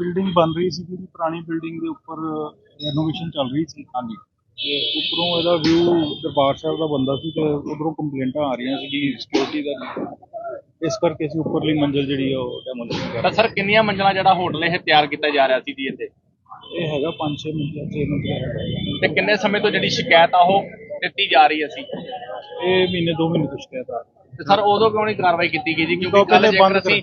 Building ਬਣ ਰਹੀ ਸੀ ਜਿਹੜੀ ਪੁਰਾਣੀ ਬਿਲਡਿੰਗ ਦੇ ਉੱਪਰ ਰੈਨੋਵੇਸ਼ਨ ਚੱਲ ਰਹੀ ਸੀ। ਹਾਂਜੀ। ਤੇ ਉੱਪਰੋਂ ਇਹਦਾ ਵਿਊ ਦਰਬਾਰ ਸਾਹਿਬ ਦਾ ਬੰਦਾ ਸੀ ਤੇ ਉਧਰੋਂ ਕੰਪਲੇਂਟਾਂ ਆ ਰਹੀਆਂ ਸੀ ਕਿ ਸਿਕਿਉਰਿਟੀ ਦਾ ਇਸ ਕਰਕੇ ਅਸੀਂ ਉੱਪਰਲੀ ਮੰਜ਼ਿਲ ਜਿਹੜੀ ਉਹ ਡੈਮੋਲੀਸ਼ਨ ਕਰ ਤਾਂ ਸਰ ਕਿੰਨੀਆਂ ਮੰਜ਼ਲਾਂ ਜਿਹੜਾ ਹੋਟਲ ਇਹ ਤਿਆਰ ਕੀਤਾ ਜਾ ਰਿਹਾ ਸੀ ਜੀ ਇੱਥੇ? ਇਹ ਹੈਗਾ 5-6 ਮੰਜ਼ਿਲ 6 ਮੰਜ਼ਿਲ ਤੇ ਕਿੰਨੇ ਸਮੇਂ ਤੋਂ ਜਿਹੜੀ ਸ਼ਿਕਾਇਤ ਆ ਉਹ ਦਿੱਤੀ ਜਾ ਰਹੀ ਸੀ ਇਹ ਮਹੀਨੇ ਦੋ ਮਹੀਨੇ ਤੋਂ ਸ਼ਿਕਾਇਤ ਆ ਤੇ ਸਰ ਉਦੋਂ ਕਿਉਂ ਨਹੀਂ ਕਾਰਵਾਈ ਕੀਤੀ ਗਈ ਜੀ? ਕਿਉਂਕਿ ਕੱਲ ਜੇਕਰ ਅਸੀਂ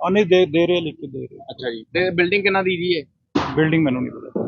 ਆ ਨਹੀਂ ਦੇ ਦੇ ਰਹੇ ਲਿਖ ਕੇ ਦੇ ਰਹੇ। ਅੱਛਾ ਜੀ। ਤੇ ਬਿਲਡਿੰਗ ਕਿੰਨਾ ਦੀ ਜੀ ਇਹ? ਬਿਲਡਿੰਗ ਮੈਨੂੰ ਨਹੀਂ ਪਤਾ।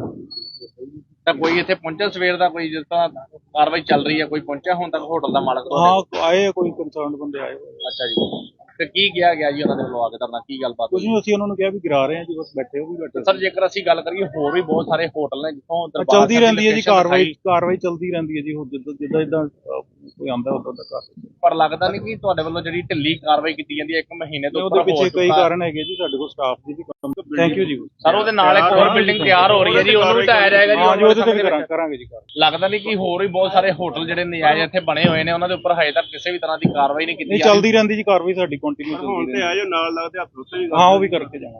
ਤਾਂ ਕੋਈ ਇੱਥੇ ਪਹੁੰਚਿਆ ਸਵੇਰ ਦਾ ਕੋਈ ਜਿਸ ਤਰ੍ਹਾਂ ਕਾਰਵਾਈ ਚੱਲ ਰਹੀ ਹੈ ਕੋਈ ਪਹੁੰਚਿਆ ਹੁਣ ਤੱਕ ਹੋਟਲ ਦਾ ਮਾਲਕ ਤੁਹਾਡੇ? ਹਾਂ ਆਏ ਆ ਕੋਈ ਕੰਸਰਨਡ ਬੰਦੇ ਆਏ ਹੋਏ ਆ। ਅੱਛਾ ਜੀ। ਤੇ ਕੀ ਕਿਹਾ ਗਿਆ ਜੀ ਉਹਨਾਂ ਦੇ ਵੱਲੋਂ ਆ ਕੇ ਤੁਹਾਡਾ? ਕੀ ਗੱਲਬਾਤ ਕੁਝ ਨਹੀਂ ਅਸੀਂ ਉਹਨਾਂ ਨੂੰ ਕਿਹਾ ਵੀ ਗਿਰਾ ਰਹੇ ਹਾਂ ਜੀ ਬਸ ਬੈਠੇ ਹੋ ਵੀ ਬੈਠੇ ਸਰ ਜੇਕਰ ਅਸੀਂ ਗੱਲ ਕਰੀਏ ਹੋਰ ਵੀ ਬਹੁਤ ਸਾਰੇ ਹੋਟਲ ਨੇ ਜਿੱਥੋਂ ਦਰਬਾਰ ਚਲਦੀ ਸਾਹਿਬ ਦੀ ਰਹਿੰਦੀ ਹੈ ਜੀ location ਕਾਰਵਾਈ ਕਾਰਵਾਈ ਚਲਦੀ ਰਹਿੰਦੀ ਹੈ ਜੀ ਹੁਣ ਜਿੱਦਾਂ ਜਿੱਦਾਂ ਜਿੱਦਾਂ ਅਹ, ਕੋਈ ਆਂਦਾ ਉਦੋਂ ਦਾ ਕਰ ਪਰ ਲੱਗਦਾ ਨਹੀਂ ਕਿ ਤੁਹਾਡੇ ਵੱਲੋਂ ਜਿਹੜੀ ਢਿੱਲੀ ਕਾਰਵਾਈ ਕੀਤੀ ਜਾਂਦੀ ਹੈ ਇੱਕ ਮਹੀਨੇ ਤੋਂ ਉਹਦੇ ਉੱਪਰ ਹੋ ਪਿੱਛੇ ਕਈ ਚੁੱਕਾ। ਕਾਰਨ ਹੈਗੇ ਜੀ ਸਾਡੇ ਕੋਲ ਸਟਾਫ ਦੀ ਵੀ ਕੰਮ ਥੈਂਕ ਯੂ ਜੀ। ਸਰ ਉਹਦੇ ਨਾਲ ਇੱਕ ਹੋਰ ਬਿਲਡਿੰਗ ਤਿਆਰ ਹੋ ਰਹੀ ਹੈ ਜੀ ਉਹਨੂੰ ਵੀ ਢਾਇਆ ਜਾਏਗਾ ਜੀ ਹਾਂ ਜੀ ਉਹਦੇ ਤੇ ਵੀ ਕਰਾਂ-। ਕਰਾਂਗੇ ਜੀ ਕਾਰਵਾਈ ਲੱਗਦਾ ਨਹੀਂ ਕਿ ਹੋਰ ਵੀ ਬਹੁਤ ਸਾਰੇ ਹੋਟਲ ਜਿਹੜੇ ਨਜਾਇਜ਼ ਇੱਥੇ ਬਣੇ ਹੋਏ ਨੇ ਉਹਨਾਂ ਦੇ ਉੱਪਰ ਹਜੇ ਤੱਕ ਕਿਸੇ ਵੀ ਤਰ੍ਹਾਂ ਦੀ ਕਾਰਵਾਈ ਨਹੀਂ ਕੀਤੀ ਨਹੀਂ ਜਾ ਰਹੀ। ਚੱਲਦੀ ਰਹਿੰਦੀ ਜੀ ਕਾਰਵਾਈ ਸਾਡੀ ਕੰਟੀਨਿਊ ਚੱਲਦੀ ਰਹਿੰਦੀ। ਆਜੋ ਨਾਲ ਲੱਗਦੇ ਹੱਥ ਉੱਤੇ ਹਾਂ ਉਹ ਵੀ ਕਰਕੇ ਜਾਵਾਂਗੇ।